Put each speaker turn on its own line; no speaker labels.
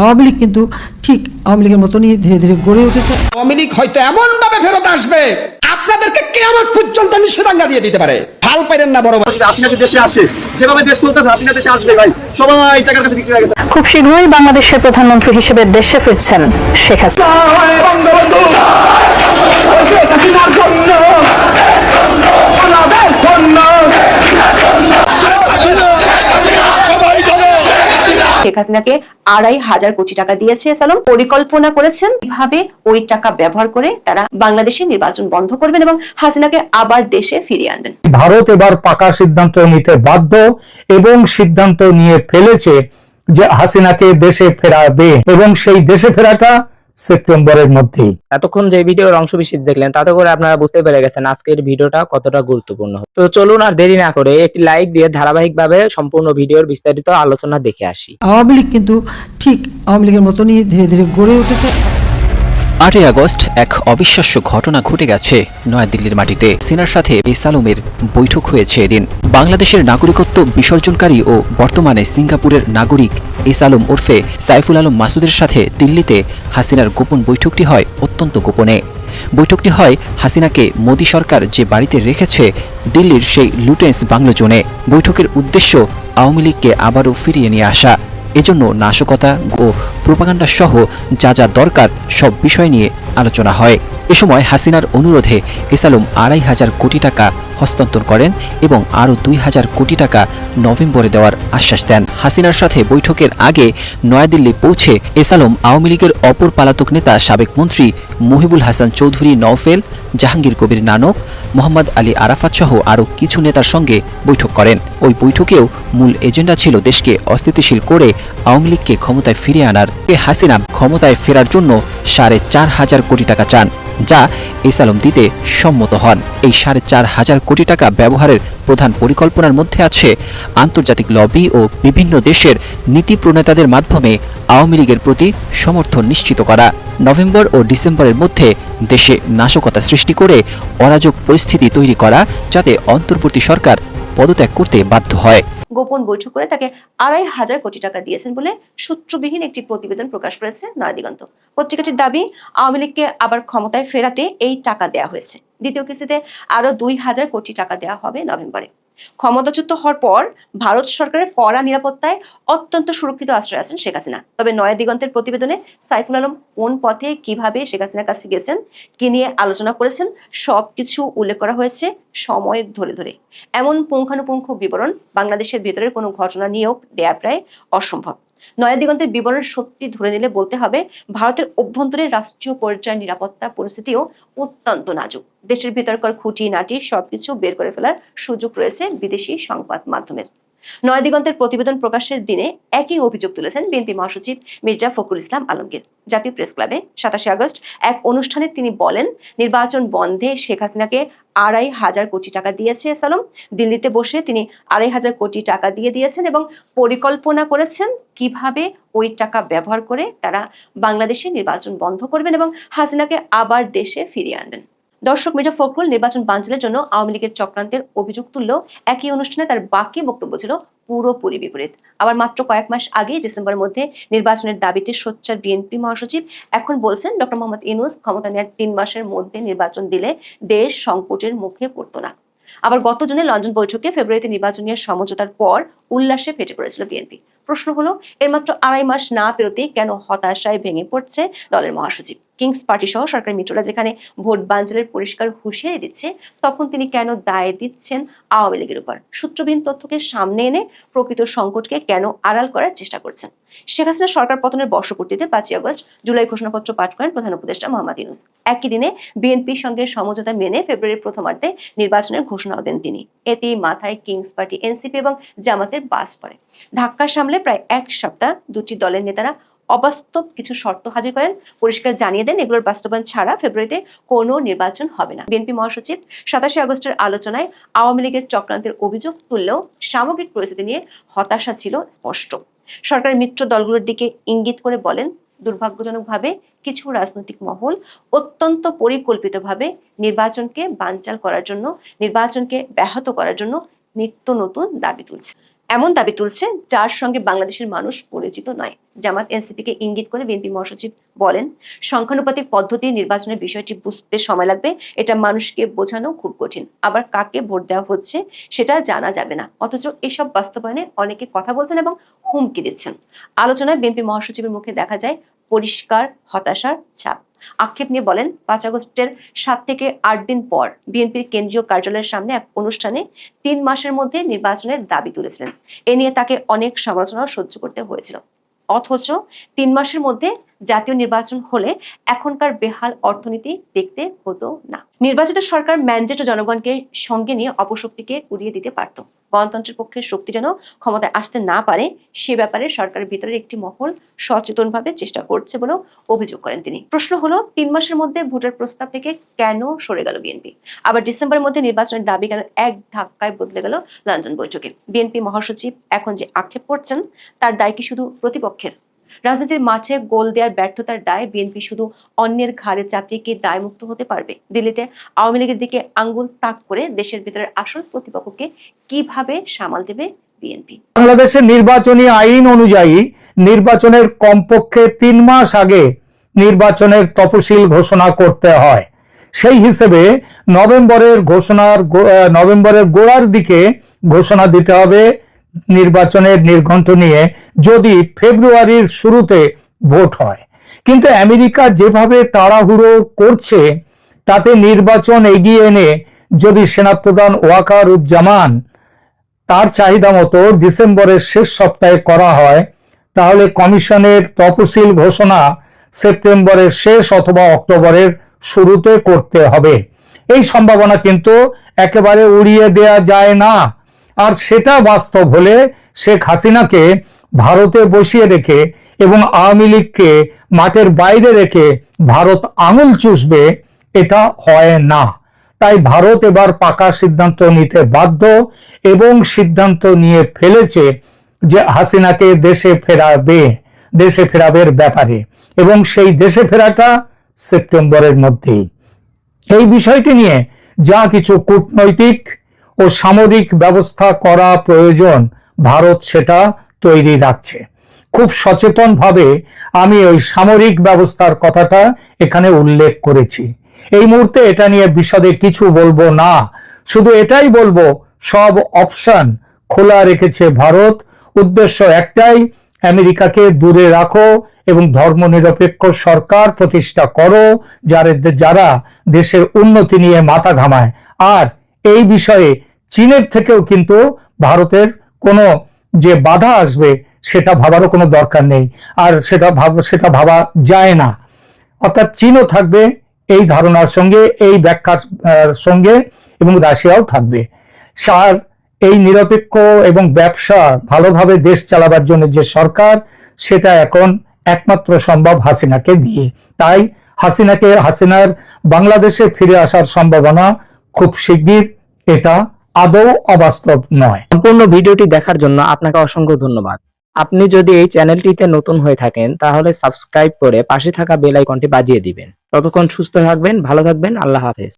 আওয়ামী লীগ কিন্তু ঠিক আওয়ামী লীগের মতনই ধীরে ধীরে গড়ে উঠেছে।
আওয়ামী লীগ হয়তো এমন ভাবে ফেরত আসবে আপনাদেরকে কেমন পর্যন্ত নিষেধাজ্ঞা দিয়ে দিতে পারে। হাল পাইলেন না বড়
যে দেশে আসে যেভাবে দেশ চলতেছে হাসিনা দেশে আসবে ভাই। সবাই টাকার কাছে বিক্রি হয়ে গেছে।
খুব শীঘ্রই বাংলাদেশের প্রধানমন্ত্রী হিসেবে দেশে ফিরছেন শেখ হাসিনা।
শেখ হাসিনাকে আড়াই হাজার কোটি টাকা দিয়েছে সালাম। পরিকল্পনা করেছেন কীভাবে ওই টাকা ব্যবহার করে তারা বাংলাদেশে নির্বাচন বন্ধ করবেন এবং হাসিনাকে আবার দেশে ফিরিয়ে আনবেন।
ভারত এবার পাকা সিদ্ধান্ত নিতে বাধ্য এবং সিদ্ধান্ত নিয়ে ফেলেছে যে হাসিনাকে দেশে ফেরাবে এবং সেই দেশে ফেরাটা সেপ্টেম্বরের মধ্যে
এতক্ষণ যে ভিডিওর অংশ বিশেষ দেখলেন তাতে করে আপনারা বুঝতে পেরে গেছেন আজকের ভিডিওটা কতটা গুরুত্বপূর্ণ। তো চলুন আর দেরি না করে একটি লাইক দিয়ে ধারাবাহিকভাবে সম্পূর্ণ ভিডিওর বিস্তারিত আলোচনা দেখে আসি।
আওয়ামী লীগ কিন্তু ঠিক আওয়ামী লীগের মতনই ধীরে ধীরে গড়ে উঠেছে।
আটই আগস্ট এক অবিশ্বাস্য ঘটনা ঘটে গেছে নয়াদিল্লির মাটিতে। সিনার সাথে এসালমের বৈঠক হয়েছে এদিন। বাংলাদেশের নাগরিকত্ব বিসর্জনকারী ও বর্তমানে সিঙ্গাপুরের নাগরিক এসালম ওরফে সাইফুল আলম মাসুদের সাথে দিল্লিতে হাসিনার গোপন বৈঠকটি হয় অত্যন্ত গোপনে। বৈঠকটি হয় হাসিনাকে মোদী সরকার যে বাড়িতে রেখেছে, দিল্লির সেই লুটেন্স বাংলো জোনে বৈঠকের উদ্দেশ্য আওয়ামী লীগকে আবারও ফিরিয়ে নিয়ে আসা। এজন্য নাশকতা ও প্রোপাগান্ডা সহ যা যা দরকার সব বিষয় নিয়ে আলোচনা হয়। এ সময় হাসিনার অনুরোধে এসালম আড়াই হাজার কোটি টাকা হস্তান্তর করেন এবং আরও দুই হাজার কোটি টাকা নভেম্বরে দেওয়ার আশ্বাস দেন। হাসিনার সাথে বৈঠকের আগে নয়াদিল্লি পৌঁছে এসালম আওয়ামী লীগের অপর পালাতক নেতা সাবেক মন্ত্রী মহিবুল হাসান চৌধুরী নওফেল, জাহাঙ্গীর কবির নানক, মোহাম্মদ আলী আরাফাত সহ আরও কিছু নেতার সঙ্গে বৈঠক করেন। ওই বৈঠকেও মূল এজেন্ডা ছিল দেশকে অস্থিতিশীল করে আওয়ামী লীগকে ক্ষমতায় ফিরিয়ে আনার। এ হাসিনা ক্ষমতায় ফেরার জন্য সাড়ে চার হাজার কোটি টাকা চান। যা এসালম দিতে সম্মত হন। এই সাড়ে চার হাজার কোটি টাকা ব্যবহারের প্রধান পরিকল্পনার মধ্যে আছে আন্তর্জাতিক লবি ও বিভিন্ন দেশের নীতি প্রণেতাদের মাধ্যমে আওয়ামী লীগের প্রতি সমর্থন নিশ্চিত করা। নভেম্বর ও ডিসেম্বরের মধ্যে দেশে নাশকতা সৃষ্টি করে অরাজক পরিস্থিতি তৈরি করা, যাতে অন্তর্বর্তী সরকার পদত্যাগ করতে বাধ্য হয়।
গোপন বৈঠক করে তাকে আড়াই হাজার কোটি টাকা দিয়েছেন বলে সূত্রবিহীন একটি প্রতিবেদন প্রকাশ করেছে নয়াদিগন্ত পত্রিকাটির দাবি, আওয়ামী লীগকে আবার ক্ষমতায় ফেরাতে এই টাকা দেয়া হয়েছে। দ্বিতীয় কিস্তিতে আরও দুই হাজার কোটি টাকা দেওয়া হবে নভেম্বরে। ক্ষমতাচ্যুত হওয়ার পর ভারত সরকারের কড়া নিরাপত্তায় অত্যন্ত সুরক্ষিত আশ্রয় আছেন শেখ হাসিনা। তবে নয়া দিগন্তের প্রতিবেদনে সাইফুল আলম কোন পথে কীভাবে শেখ হাসিনার কাছে গেছেন, কি নিয়ে আলোচনা করেছেন সব কিছু উল্লেখ করা হয়েছে সময় ধরে ধরে। এমন পুঙ্খানুপুঙ্খ বিবরণ বাংলাদেশের ভেতরের কোনো ঘটনা নিয়েও দেয়া প্রায় অসম্ভব। নয়া দিগন্তের বিবরণ সত্যি ধরে নিলে বলতে হবে, ভারতের অভ্যন্তরে রাষ্ট্রীয় পর্যায়ের নিরাপত্তা পরিস্থিতিও অত্যন্ত নাজুক। দেশের ভিতরকার খুঁটি নাটি সবকিছু বের করে ফেলার সুযোগ রয়েছে বিদেশি সংবাদ মাধ্যমের। নয়া দিগন্তের প্রতিবেদন প্রকাশের দিনে একই অভিযোগ তুলেছেন বিএনপি মহাসচিব মির্জা ফখরুল ইসলাম আলমগীর। জাতীয় প্রেস ক্লাবে সাতাশে আগস্ট এক অনুষ্ঠানে তিনি বলেন, নির্বাচন বন্ধে শেখ হাসিনাকে আড়াই হাজার কোটি টাকা দিয়েছে সালম। দিল্লিতে বসে তিনি আড়াই হাজার কোটি টাকা দিয়ে দিয়েছেন এবং পরিকল্পনা করেছেন কীভাবে ওই টাকা ব্যবহার করে তারা বাংলাদেশে নির্বাচন বন্ধ করবেন এবং হাসিনাকে আবার দেশে ফিরিয়ে আনবেন। দর্শক মির্জা ফখরুল নির্বাচন বাঞ্চালের জন্য আওয়ামী লীগের চক্রান্তের অভিযোগ তুললেও একই অনুষ্ঠানে তার বাকি বক্তব্য ছিল পুরোপুরি বিপরীত। আবার মাত্র কয়েক মাস আগে ডিসেম্বরের মধ্যে নির্বাচনের দাবিতে সোচ্চার বিএনপি মহাসচিব এখন বলছেন, ডক্টর মোহাম্মদ ইনুস ক্ষমতা নেওয়ার তিন মাসের মধ্যে নির্বাচন দিলে দেশ সংকটের মুখে পড়তো না। আবার গত জুনে লন্ডন বৈঠকে ফেব্রুয়ারিতে নির্বাচন নিয়ে সমঝোতার পর উল্লাসে ফেটে পড়েছিল বিএনপি প্রশ্ন হলো, এর মাত্র আড়াই মাস না পেরোতেই কেন হতাশায় ভেঙে পড়ছে দলের মহাসচিব? কিংস পার্টি সহ সরকারি মিত্ররা যেখানে ভোট বাঞ্চালের পরিষ্কার হুঁশিয়ারি দিচ্ছে, তখন তিনি কেন দায় দিচ্ছেন আওয়ামী লীগের উপর? সূত্রবিহীন তথ্যকে সামনে এনে প্রকৃত সংকটকে কেন আড়াল করার চেষ্টা করছেন? শেখ হাসিনা সরকার পতনের বর্ষপূর্তিতে পাঁচই আগস্ট জুলাই ঘোষণাপত্র পাঠ করেন প্রধান উপদেষ্টা মোহাম্মদ ইউনুস। একই দিনে বিএনপির সঙ্গে সমঝোতা মেনে ফেব্রুয়ারির প্রথমার্ধে নির্বাচনের ঘোষণাও দেন তিনি। এতেই মাথায় কিংস পার্টি এনসিপি এবং জামাতের বাস পড়ে। ধাক্কা সামলে প্রায় এক সপ্তাহ দুটি দলের নেতারা অবাস্তব কিছু শর্ত হাজির করেন। পরিষ্কার জানিয়ে দেন, এগুলোর বাস্তবায়ন ছাড়া ফেব্রুয়ারিতে কোনো নির্বাচন হবে না। বিএনপি মহাসচিব সাতাশে আগস্টের আলোচনায় আওয়ামী লীগের চক্রান্তের অভিযোগ তুললেও সামগ্রিক পরিস্থিতি নিয়ে হতাশা ছিল স্পষ্ট। সরকারের মিত্র দলগুলোর দিকে ইঙ্গিত করে বলেন, দুর্ভাগ্যজনকভাবে কিছু রাজনৈতিক মহল অত্যন্ত পরিকল্পিতভাবে নির্বাচনকে বানচাল করার জন্য, নির্বাচনকে ব্যাহত করার জন্য নিত্য নতুন দাবি তুলছে। এমন দাবি তুলছে যার সঙ্গে বাংলাদেশের মানুষ পরিচিত নয়। জামাত এনসিপিকে ইঙ্গিত করে বিএনপি মহাসচিব বলেন, সংখ্যানুপাতিক পদ্ধতি নির্বাচনের বিষয়টি বুঝতে সময় লাগবে, এটা মানুষকে বোঝানো খুব কঠিন। আবার কাকে ভোট দেওয়া হচ্ছে সেটা জানা যাবে না। অথচ এসব বাস্তবায়নে অনেকে কথা বলছেন এবং হুমকি দিচ্ছেন। আলোচনায় বিএনপি মহাসচিবের মুখে দেখা যায় পরিষ্কার, হতাশার ছাপ। আক্ষেপ নিয়ে বলেন, পাঁচ আগস্টের সাত থেকে আট দিন পর বিএনপির কেন্দ্রীয় কার্যালয়ের সামনে এক অনুষ্ঠানে তিন মাসের মধ্যে নির্বাচনের দাবি তুলেছিলেন। এ নিয়ে তাকে অনেক সমালোচনা সহ্য করতে হয়েছিল। অথচ তিন মাসের মধ্যে জাতীয় নির্বাচন হলে এখনকার বেহাল অর্থনীতি দেখতে হতো না। নির্বাচিত সরকার ম্যান্ডেট জনগণকে সঙ্গে নিয়ে অপশক্তিকে উড়িয়ে দিতে পারত। গণতন্ত্রের পক্ষে শক্তি যেন ক্ষমতায় আসতে না পারে, সে ব্যাপারে সরকারের ভিতরে একটি মহল সচেতনভাবে চেষ্টা করছে বলেও অভিযোগ করেন তিনি। প্রশ্ন হলো, তিন মাসের মধ্যে ভোটের প্রস্তাব থেকে কেন সরে গেল বিএনপি? আবার ডিসেম্বরের মধ্যে নির্বাচনের দাবি কেন এক ধাক্কায় বদলে গেল লন্ডন বৈঠকে বিএনপি মহাসচিব এখন যে আক্ষেপ করছেন, তার দায় কি শুধু প্রতিপক্ষের? রাজনীতির মাঠে গোল দেওয়ার ব্যর্থতার দায় বিএনপি শুধু অন্যের ঘাড়ে চাপিয়ে কি দায়মুক্ত হতে পারবে? দিল্লিতে আওয়ামী লীগের দিকে আঙ্গুল তাক করে দেশের ভিতরের আসল প্রতিপক্ষকে কীভাবে সামাল দেবে বিএনপি?
বাংলাদেশের নির্বাচনী আইন অনুযায়ী নির্বাচনের কমপক্ষে তিন মাস আগে নির্বাচনের তফসিল ঘোষণা করতে হয়। সেই হিসেবে নভেম্বরের ঘোষণার নভেম্বরের গোড়ার দিকে ঘোষণা দিতে হবে নির্বাচনের নির্ঘণ্ট নিয়ে যদি ফেব্রুয়ারির শুরুতে ভোট হয়। কিন্তু আমেরিকা যেভাবে তাড়াহুড়ো করছে, তাতে নির্বাচন এগিয়ে এনে যদি সেনাপ্রধান ওয়াকারুজ্জামান তার চাহিদা মতো ডিসেম্বরের শেষ সপ্তাহে করা হয়, তাহলে কমিশনের তফসিল ঘোষণা সেপ্টেম্বরের শেষ অথবা অক্টোবরের শুরুতে করতে হবে। এই সম্ভাবনা কিন্তু একেবারে উড়িয়ে দেয়া যায় না। আর সেটা বাস্তব হলে শেখ হাসিনাকে ভারতে বসিয়ে রেখে এবং আওয়ামী লীগকে মাঠের বাইরে রেখে ভারত আঙুল চুষবে, এটা হয় না। তাই ভারত এবার পাকা সিদ্ধান্ত নিতে বাধ্য এবং সিদ্ধান্ত নিয়ে ফেলেছে যে হাসিনাকে দেশে ফেরাবে, দেশে ফেরাবের ব্যাপারে। এবং সেই দেশে ফেরাটা সেপ্টেম্বরের মধ্যেই। এই বিষয়টি নিয়ে যা কিছু কূটনৈতিক ও সামরিক ব্যবস্থা করা প্রয়োজন, ভারত সেটা তৈরি রাখছে। খুব সচেতনভাবে আমি ওই সামরিক ব্যবস্থার কথাটা এখানে উল্লেখ করেছি। এই মুহূর্তে এটা নিয়ে বিশদে কিছু বলব না। শুধু এটাই বলব, সব অপশন খোলা রেখেছে ভারত। উদ্দেশ্য একটাই, আমেরিকাকে দূরে রাখো এবং ধর্মনিরপেক্ষ সরকার প্রতিষ্ঠা করো, যারা যারা দেশের উন্নতি নিয়ে মাথা ঘামায়। আর এই বিষয়ে চীনের থেকেও কিন্তু ভারতের কোনো যে বাধা আসবে, সেটা ভাবারও কোনো দরকার নেই। আর সেটা ভাব, সেটা ভাবা যায় না। অর্থাৎ চীনও থাকবে এই ধারণার সঙ্গে, এই ব্যাখ্যার সঙ্গে এবং রাশিয়াও থাকবে। সার, এই নিরপেক্ষ এবং ব্যবসা ভালোভাবে দেশ চালাবার জন্য যে সরকার, সেটা এখন একমাত্র সম্ভব হাসিনাকে দিয়ে। তাই হাসিনাকে, হাসিনার বাংলাদেশে ফিরে আসার সম্ভাবনা খুব শিগগির। এটা আদৌ অবাস্তব নয়।
সম্পূর্ণ ভিডিওটি দেখার জন্য আপনাকে অসংখ্য ধন্যবাদ। আপনি যদি এই চ্যানেলটিতে নতুন হয়ে থাকেন, তাহলে সাবস্ক্রাইব করে পাশে থাকা বেল আইকনটি বাজিয়ে দিবেন। ততক্ষণ সুস্থ থাকবেন, ভালো থাকবেন, আল্লাহ হাফেজ।